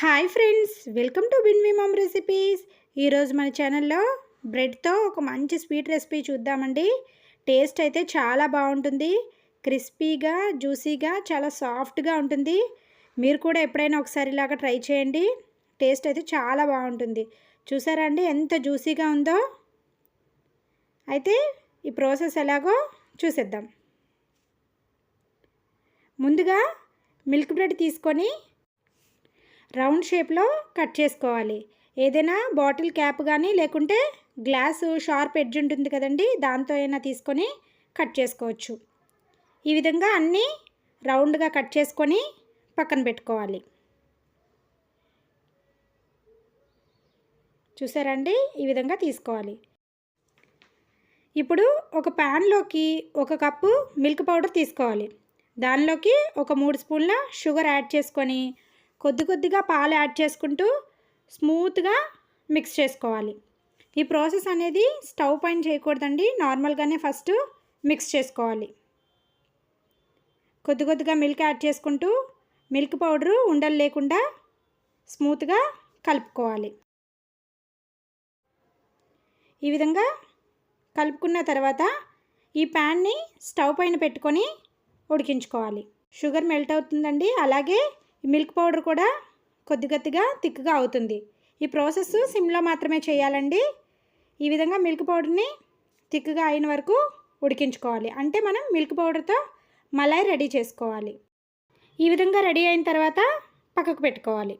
Hi friends welcome to bin me mum recipes. ఈరోజు మన ఛానల్లో బ్రెడ్తో ఒక మంచి స్వీట్ రెసిపీ చూద్దామండి. టేస్ట్ అయితే చాలా బాగుంటుంది. క్రిస్పీగా జ్యూసీగా చాలా సాఫ్ట్గా ఉంటుంది. మీరు కూడా ఎప్పుడైనా ఒకసారి ఇలాగా ట్రై చేయండి. టేస్ట్ అయితే చాలా బాగుంటుంది. చూసారా అండి ఎంత జ్యూసీగా ఉందో? అయితే ఈ ప్రాసెస్ ఎలాగో చూసేద్దాం. ముందుగా మిల్క్ బ్రెడ్ తీసుకొని రౌండ్ షేప్లో కట్ చేసుకోవాలి. ఏదైనా బాటిల్ క్యాప్ కానీ లేకుంటే గ్లాసు షార్ప్ ఎడ్జ్ ఉంటుంది కదండి దాంతో అయినా తీసుకొని కట్ చేసుకోవచ్చు. ఈ విధంగా అన్నీ రౌండ్గా కట్ చేసుకొని పక్కన పెట్టుకోవాలి. చూసారండి ఈ విధంగా తీసుకోవాలి. ఇప్పుడు ఒక ప్యాన్లోకి ఒక కప్పు మిల్క్ పౌడర్ తీసుకోవాలి. దానిలోకి ఒక మూడు స్పూన్ల షుగర్ యాడ్ చేసుకొని కొద్ది కొద్దిగా పాలు యాడ్ చేసుకుంటూ స్మూత్గా మిక్స్ చేసుకోవాలి. ఈ ప్రాసెస్ అనేది స్టవ్ పైన చేయకూడదండి. నార్మల్గానే ఫస్ట్ మిక్స్ చేసుకోవాలి. కొద్ది కొద్దిగా మిల్క్ యాడ్ చేసుకుంటూ మిల్క్ పౌడరు ఉండలు లేకుండా స్మూత్గా కలుపుకోవాలి. ఈ విధంగా కలుపుకున్న తర్వాత ఈ ప్యాన్ని స్టవ్ పైన పెట్టుకొని ఉడికించుకోవాలి. షుగర్ మెల్ట్ అవుతుందండి. అలాగే మిల్క్ పౌడర్ కూడా కొద్ది కొద్దిగా థిక్గా అవుతుంది. ఈ ప్రాసెస్ సిమ్లో మాత్రమే చేయాలండి. ఈ విధంగా మిల్క్ పౌడర్ని థిక్గా అయిన వరకు ఉడికించుకోవాలి. అంటే మనం మిల్క్ పౌడర్తో మలాయి రెడీ చేసుకోవాలి. ఈ విధంగా రెడీ అయిన తర్వాత పక్కకు పెట్టుకోవాలి.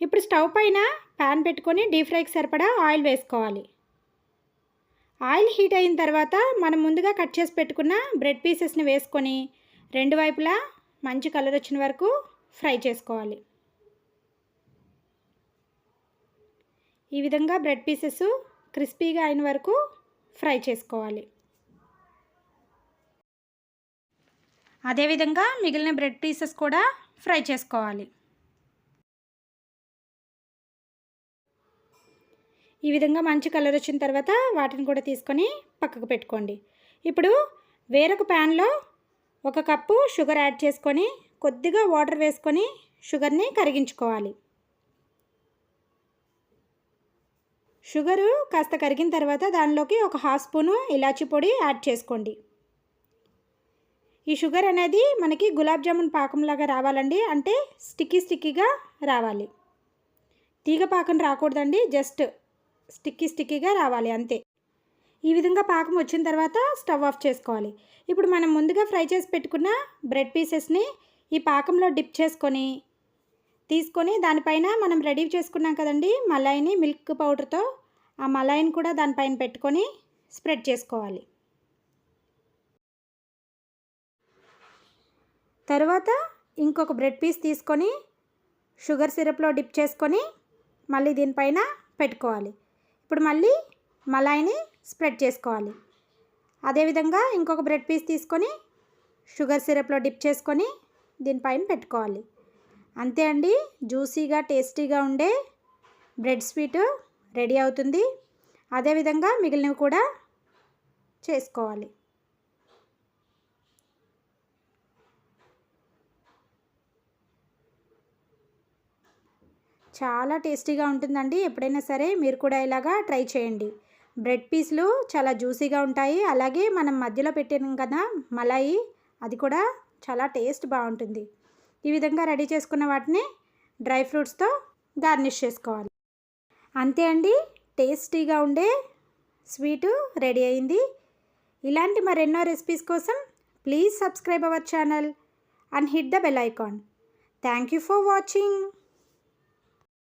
ఇప్పుడు స్టవ్ పైన ప్యాన్ పెట్టుకొని డీప్ ఫ్రైకి సరిపడా ఆయిల్ వేసుకోవాలి. ఆయిల్ హీట్ అయిన తర్వాత మనం ముందుగా కట్ చేసి పెట్టుకున్న బ్రెడ్ పీసెస్ని వేసుకొని రెండు వైపులా మంచి కలర్ వచ్చిన వరకు ఫ్రై చేసుకోవాలి. ఈ విధంగా బ్రెడ్ పీసెస్ క్రిస్పీగా అయిన వరకు ఫ్రై చేసుకోవాలి. అదేవిధంగా మిగిలిన బ్రెడ్ పీసెస్ కూడా ఫ్రై చేసుకోవాలి. ఈ విధంగా మంచి కలర్ వచ్చిన తర్వాత వాటిని కూడా తీసుకొని పక్కకు పెట్టుకోండి. ఇప్పుడు వేరొక ప్యాన్లో ఒక కప్పు షుగర్ యాడ్ చేసుకొని కొద్దిగా వాటర్ వేసుకొని షుగర్ని కరిగించుకోవాలి. షుగరు కాస్త కరిగిన తర్వాత దానిలోకి ఒక హాఫ్ స్పూను ఇలాచి పొడి యాడ్ చేసుకోండి. ఈ షుగర్ అనేది మనకి గులాబ్ జామున్ పాకంలాగా రావాలండి. అంటే స్టిక్కీ స్టిక్కీగా రావాలి. తీగ పాకం రాకూడదండి. జస్ట్ స్టిక్కీ స్టిక్కీగా రావాలి అంతే. ఈ విధంగా పాకం వచ్చిన తర్వాత స్టవ్ ఆఫ్ చేసుకోవాలి. ఇప్పుడు మనం ముందుగా ఫ్రై చేసి పెట్టుకున్న బ్రెడ్ పీసెస్ని ఈ పాకంలో డిప్ చేసుకొని తీసుకొని దానిపైన మనం రెడీ చేసుకున్నాం కదండి మలాయిని మిల్క్ పౌడర్తో ఆ మలాయిని కూడా దానిపైన పెట్టుకొని స్ప్రెడ్ చేసుకోవాలి. తర్వాత ఇంకొక బ్రెడ్ పీస్ తీసుకొని షుగర్ సిరప్లో డిప్ చేసుకొని మళ్ళీ దీనిపైన పెట్టుకోవాలి. ఇప్పుడు మళ్ళీ మలాయిని స్ప్రెడ్ చేసుకోవాలి. అదేవిధంగా ఇంకొక బ్రెడ్ పీస్ తీసుకొని షుగర్ సిరప్లో డిప్ చేసుకొని దీనిపైన పెట్టుకోవాలి. అంతే అండి. జ్యూసీగా టేస్టీగా ఉండే బ్రెడ్ స్వీట్ రెడీ అవుతుంది. అదేవిధంగా మిగిలినవి కూడా చేసుకోవాలి. చాలా టేస్టీగా ఉంటుందండి. ఎప్పుడైనా సరే మీరు కూడా ఇలాగా ట్రై చేయండి. బ్రెడ్ పీస్లు చాలా జ్యూసీగా ఉంటాయి. అలాగే మనం మధ్యలో పెట్టినాం కదా మలాయి అది కూడా చాలా టేస్ట్ బాగుంటుంది. ఈ విధంగా రెడీ చేసుకున్న వాటిని డ్రై ఫ్రూట్స్తో గార్నిష్ చేసుకోవాలి. అంతే అండి. టేస్టీగా ఉండే స్వీటు రెడీ అయింది. ఇలాంటి మరెన్నో రెసిపీస్ కోసం please subscribe our channel and hit the bell icon. Thank you for watching.